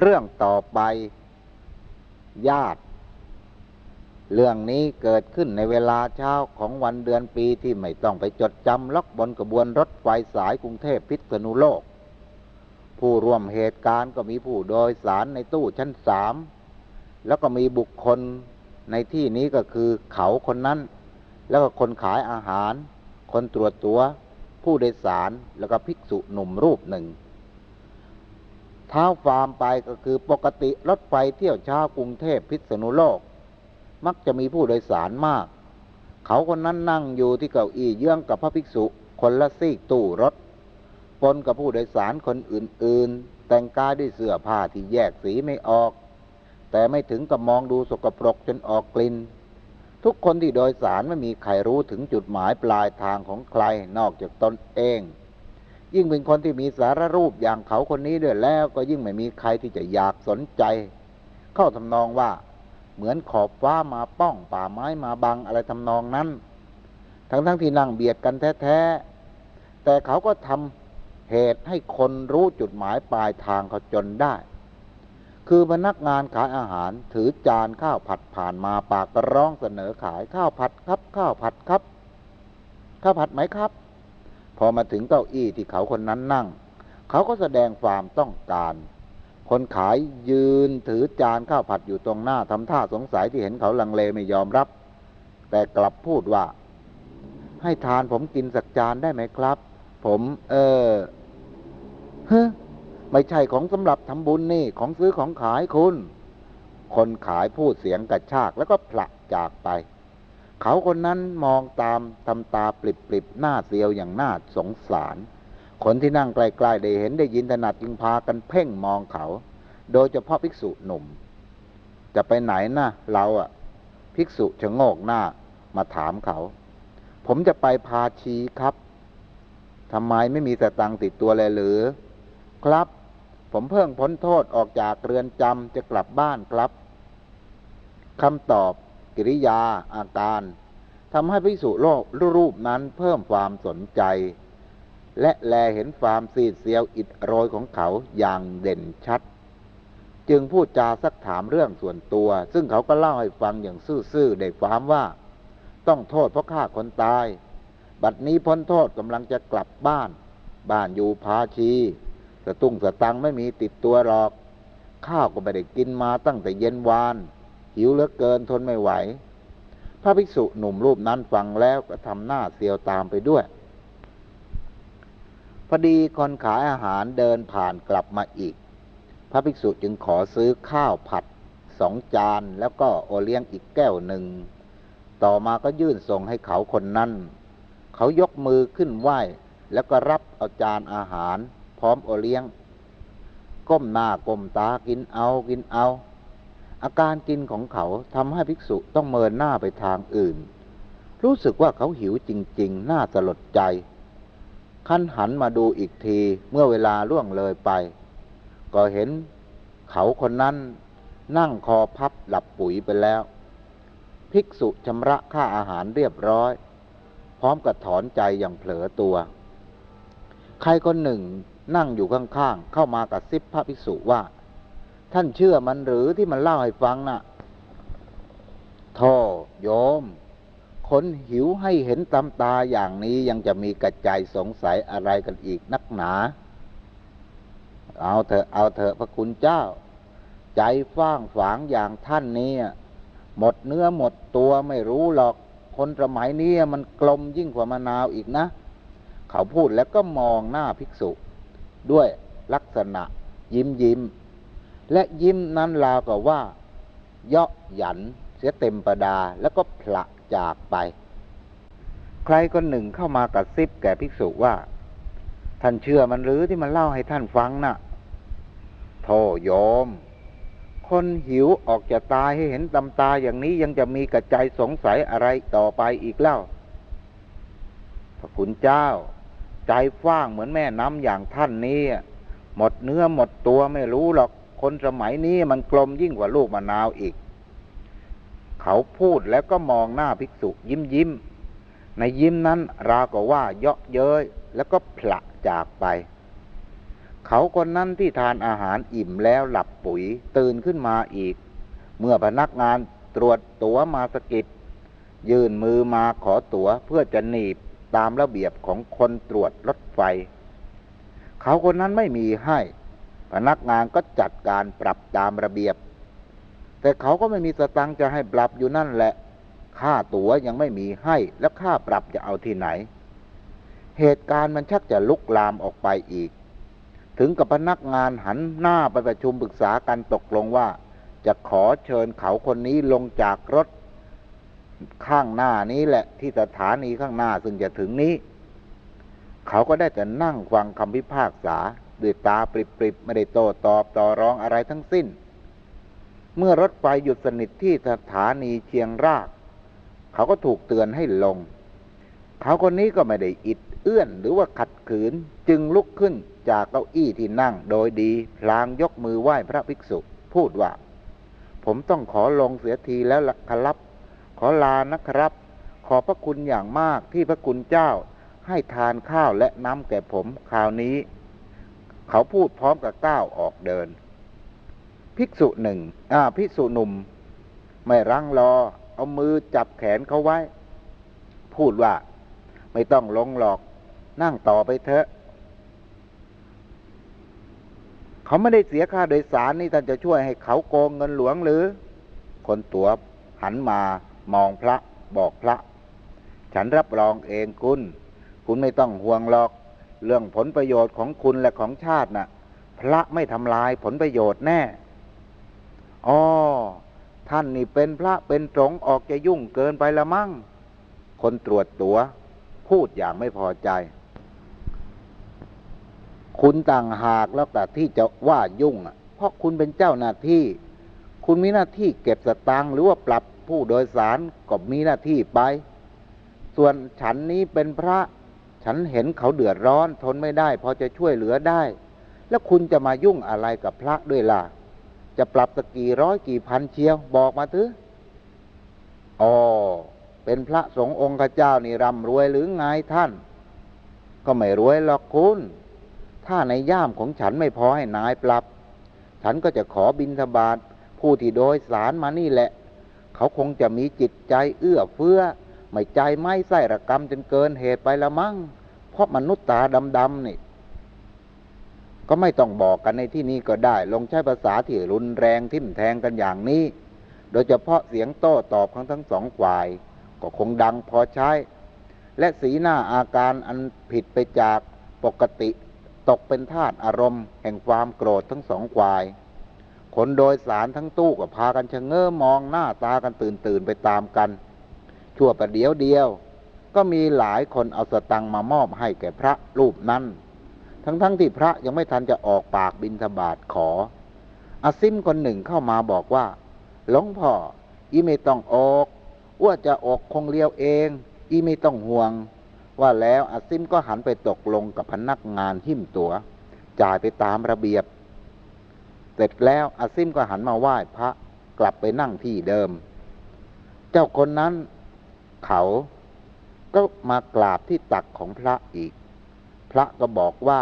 เรื่องต่อไป ญาติ เรื่องนี้เกิดขึ้นในเวลาเช้าของวันเดือนปีที่ไม่ต้องไปจดจำล็อกบนกระบวนรถไฟสายกรุงเทพพิษณุโลก ผู้ร่วมเหตุการณ์ก็มีผู้โดยสารในตู้ชั้นสามแล้วก็มีบุคคลในที่นี้ก็คือเขาคนนั้น แล้วก็คนขายอาหาร คนตรวจตัว ผู้โดยสารแล้วก็ภิกษุหนุ่มรูปหนึ่ง เท้าฟาร์มไปก็คือปกติรถไฟเที่ยวเช้ากรุงเทพพิษณุโลก มักจะมีผู้โดยสารมาก เขาคนนั้นนั่งอยู่ที่เก้าอี้เยื้องกับพระภิกษุ คนละซีกตู้รถปนกับผู้โดยสารคนอื่น ๆ แต่งกายด้วยเสื้อผ้าที่แยกสีไม่ออก แต่ไม่ถึงกับมองดูสกปรกจนออกกลิ่นทุกคนที่โดยสารไม่มีใครรู้ถึงจุดหมายปลายทางของใครนอกจากตนเอง ยิ่งเป็นคนที่มีสารรูปอย่างเขาคนนี้ด้วยแล้วก็ยิ่งไม่มีใครที่จะอยากสนใจ เข้าทำนองว่า เหมือนขอบฟ้ามาป้องป่าไม้มาบังอะไรทำนองนั้น ทั้งๆทที่นั่งเบียดกันแท้ๆ แต่เขาก็ทำเหตุให้คนรู้จุดหมายปลายทางเขาจนได้ คือพนักงานขายอาหารถือจานข้าวผัดผ่านมาปากก็ร้องเสนอขายข้าวผัดครับ ข้าวผัดครับ ข้าวผัดไหมครับ พอมาถึงเก้าอี้ที่เขาคนนั้นนั่ง เขาก็แสดงความต้องการ คนขายยืนถือจานข้าวผัดอยู่ตรงหน้าทำท่าสงสัยที่เห็นเขาลังเลไม่ยอมรับ แต่กลับพูดว่า ให้ทานผมกินสักจานได้ไหมครับ ผม เออเฮ้ไม่ใช่ของสำหรับทำบุญนี่ของซื้อของขายคุณ คนขายพูดเสียงกระชากแล้วก็ผละจากไป เขาคนนั้นมองตามทำตาปลิบๆหน้าเสียวอย่างน่าสงสาร คนที่นั่งใกล้ๆได้เห็นได้ยินถนัดจึงพากันเพ่งมองเขา โดยเฉพาะภิกษุหนุ่ม จะไปไหนนะเราอะภิกษุชะโงกหน้ามาถามเขา ผมจะไปพาชีครับทำไมไม่มีสตังติดตัวเลยหรือ ครับ ผมเพิ่งพ้นโทษออกจากเรือนจำจะกลับบ้านครับคำตอบ กิริยาอาการทำให้ภิกษุโลกรูปนั้นเพิ่มความสนใจ และแลเห็นความซีดเซียวอิดโรยของเขาอย่างเด่นชัด จึงพูดจาสักถามเรื่องส่วนตัว ซึ่งเขาก็เล่าให้ฟังอย่างซื่อๆได้ความว่า ต้องโทษเพราะฆ่าคนตาย บัดนี้พ้นโทษกำลังจะกลับบ้าน บ้านอยู่พาชีสตุ้งสตังไม่มีติดตัวหรอก ข้าวก็ไม่ได้กินมาตั้งแต่เย็นวาน หิวเหลือเกินทนไม่ไหว พระภิกษุหนุ่มรูปนั้นฟังแล้วก็ทำหน้าเสียวตามไปด้วย พอดีคนขายอาหารเดินผ่านกลับมาอีก พระภิกษุจึงขอซื้อข้าวผัดสองจานแล้วก็โอเลี้ยงอีกแก้วหนึ่ง ต่อมาก็ยื่นส่งให้เขาคนนั้น เขายกมือขึ้นไหว้แล้วก็รับเอาจานอาหาร พร้อมโอเลี้ยง ก้มหน้าก้มตากินเอากินเอา อาการกินของเขาทำให้ภิกษุต้องเมินหน้าไปทางอื่น รู้สึกว่าเขาหิวจริงๆ น่าสลดใจ ขั้นหันมาดูอีกทีเมื่อเวลาล่วงเลยไป ก็เห็นเขาคนนั้นนั่งคอพับหลับปุ๋ยไปแล้ว ภิกษุชำระค่าอาหารเรียบร้อย พร้อมกับถอนใจอย่างเผลอตัว ใครคนหนึ่งนั่งอยู่ข้างๆ เข้ามากระซิบพระภิกษุว่า ท่านเชื่อมันหรือที่มันเล่าให้ฟังน่ะท่โยม คนหิวให้เห็นตำตาอย่างนี้ยังจะมีกระใจสงสัยอะไรกันอีกนักหนา เอาเถอะเอาเถอะพระคุณเจ้า ใจฟ้างฝางอย่างท่านนี้หมดเนื้อหมดตัวไม่รู้หรอก คนสมัยนี้มันกลมยิ่งกว่ามะนาวอีกนะ เขาพูดแล้วก็มองหน้าภิกษุ ด้วยลักษณะยิ้มยิ้ม และยิ้มนั้นราวกับว่า เยาะหยันเสียเต็มประดาแล้วก็ผละจากไป ใครคนหนึ่งเข้ามากระซิบแก่ภิกษุว่า ท่านเชื่อมันหรือที่มันเล่าให้ท่านฟังนะ่ะโธ่โยม คนหิวออกจะตายให้เห็นตำตาอย่างนี้ยังจะมีกระใจสงสัยอะไรต่อไปอีกเล่า พระคุณเจ้า ใจฟ้างเหมือนแม่น้ำอย่างท่านนี้หมดเนื้อหมดตัวไม่รู้หรอก คนสมัยนี้มันกลมยิ่งกว่าลูกมะนาวอีก เขาพูดแล้วก็มองหน้าภิกษุยิ้มยิ้ม ในยิ้มนั้นราวกับว่าเยาะเย้ยแล้วก็ผละจากไป เขาคนนั้นที่ทานอาหารอิ่มแล้วหลับปุ๋ยตื่นขึ้นมาอีก เมื่อพนักงานตรวจตั๋วมาสกิดยื่นมือมาขอตั๋วเพื่อจะหนีบตามระเบียบของคนตรวจรถไฟ เขาคนนั้นไม่มีให้ พนักงานก็จัดการปรับตามระเบียบ แต่เขาก็ไม่มีสตังค์จะให้ปรับอยู่นั่นแหละ ค่าตั๋วยังไม่มีให้ แล้วค่าปรับจะเอาที่ไหน เหตุการณ์มันชักจะลุกลามออกไปอีก ถึงกับพนักงานหันหน้าไปประชุมปรึกษากันตกลงว่า จะขอเชิญเขาคนนี้ลงจากรถ ข้างหน้านี้แหละที่สถานีข้างหน้าซึ่งจะถึงนี้ เขาก็ได้แต่นั่งฟังคำพิพากษา ด้วยตาปริบๆไม่ได้โต้ตอบต่อร้องอะไรทั้งสิ้น เมื่อรถไฟหยุดสนิทที่สถานีเชียงราก เขาก็ถูกเตือนให้ลง เขาคนนี้ก็ไม่ได้อิดเอื้อนหรือว่าขัดขืนจึงลุกขึ้นจากเก้าอี้ที่นั่งโดยดี พลางยกมือไหว้พระภิกษุ พูดว่า ผมต้องขอลงเสียทีแล้วละครับ ขอลานะครับ ขอพระคุณอย่างมากที่พระคุณเจ้าให้ทานข้าวและน้ำแก่ผมคราวนี้ เขาพูดพร้อมกับก้าวออกเดิน ภิกษุหนึ่งอ่าภิกษุหนุ่ม ไม่รังรอ เอามือจับแขนเขาไว้ พูดว่า ไม่ต้องลงหรอก นั่งต่อไปเถอะ เขาไม่ได้เสียค่าโดยสารนี่ท่านจะช่วยให้เขาโกงเงินหลวงหรือ คนตัวหันมามองพระบอกพระ ฉันรับรองเองคุณ คุณไม่ต้องห่วงหรอก เรื่องผลประโยชน์ของคุณและของชาติน่ะ พระไม่ทำลายผลประโยชน์แน่อ๋อท่านนี่เป็นพระเป็นสงฆ์ออกจะยุ่งเกินไปละมั่ง คนตรวจตัว พูดอย่างไม่พอใจ คุณต่างหากแล้วแต่ที่จะว่ายุ่งอะ เพราะคุณเป็นเจ้าหน้าที่ คุณมีหน้าที่เก็บสตางค์หรือว่าปรับผู้โดยสารก็มีหน้าที่ไป ส่วนฉันนี้เป็นพระ ฉันเห็นเขาเดือดร้อนทนไม่ได้ พอจะช่วยเหลือได้ แล้วคุณจะมายุ่งอะไรกับพระด้วยล่ะ จะปรับตะกี่ร้อยกี่พันเชียวบอกมาเถอะอ๋อเป็นพระสงฆ์องค์ข้าเจ้านี่ร่ำรวยหรือไงท่าน ก็ไม่รวยหรอกคุณ ถ้าในย่ามของฉันไม่พอให้นายปรับ ฉันก็จะขอบินทบาทผู้ที่โดยสารมานี่แหละ เขาคงจะมีจิตใจเอื้อเฟื้อ ไม่ใจไม่ไส้ระกรรมจนเกินเหตุไปละมั้งเพราะมนุษย์ตาดำๆนี่ ก็ไม่ต้องบอกกันในที่นี้ก็ได้ ลงใช้ภาษาที่รุนแรงทิ่มแทงกันอย่างนี้ โดยเฉพาะเสียงโต้ตอบของทั้งสองฝ่าย ก็คงดังพอใช้ และสีหน้าอาการอันผิดไปจากปกติตกเป็นทาตุอารมณ์ แห่งความโกรธทั้งสองฝ่าย คนโดยสารทั้งตู้ก็พากันชะเง้อมองหน้าตากันตื่นตื่นๆไปตามกัน ชั่วประเดี๋ยวเดียว ก็มีหลายคนเอาสตังค์มามอบให้แก่พระรูปนั้น ทั้งๆทที่พระยังไม่ทันจะออกปากบิณฑบาตขอ อาซิมคนหนึ่งเข้ามาบอกว่า หลวงพ่อ อีไม่ต้องออกว่าจะออกคงเลี้ยวเอง อีไม่ต้องห่วง ว่าแล้วอาซิมก็หันไปตกลงกับพนักงานหิ้มตั๋ว จ่ายไปตามระเบียบ เสร็จแล้วอาซิมก็หันมาไหว้พระกลับไปนั่งที่เดิม เจ้าคนนั้น เขา ก็มากราบที่ตักของพระอีก พระก็บอกว่า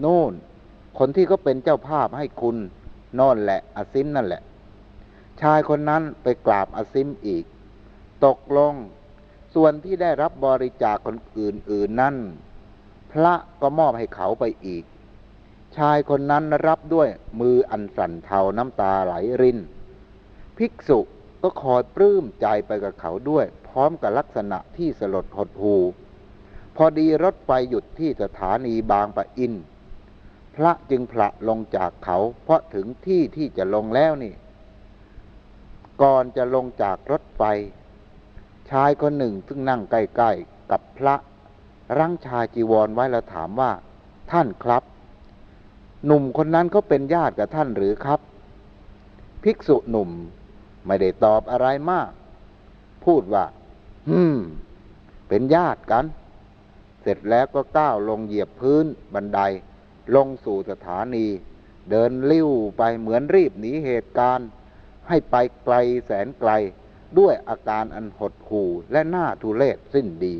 โน่น คนที่เขาเป็นเจ้าภาพให้คุณน่นแหละอาซิมนั่นแหละ ชายคนนั้นไปกราบอาซิมอีก ตกลง ส่วนที่ได้รับบริจาคคนอื่นๆนั่น พระก็มอบให้เขาไปอีก ชายคนนั้นรับด้วยมืออันสั่นเทาน้ำตาไหลริน ภิกษุ ก็คอยปลื้มใจไปกับเขาด้วย พร้อมกับลักษณะที่สลดหดหูพอดีรถไฟหยุดที่สถานีบางปะอิน พระจึงพละลงจากเขา เพราะถึงที่ที่จะลงแล้วนี่ ก่อนจะลงจากรถไฟ ชายคนหนึ่งซึ่งนั่งใกล้ๆกับพระรังชายจีวรไว้แล้วถามว่า ท่านครับ หนุ่มคนนั้นเขาเป็นญาติกับท่านหรือครับ ภิกษุหนุ่ม ไม่ได้ตอบอะไรมาก พูดว่าฮึมเป็นญาติกัน เสร็จแล้วก็ก้าวลงเหยียบพื้นบันได ลงสู่สถานี เดินลิ้วไปเหมือนรีบหนีเหตุการณ์ ให้ไปไกลแสนไกล ด้วยอาการอันหดหู่และหน้าทุเลศสิ้นดี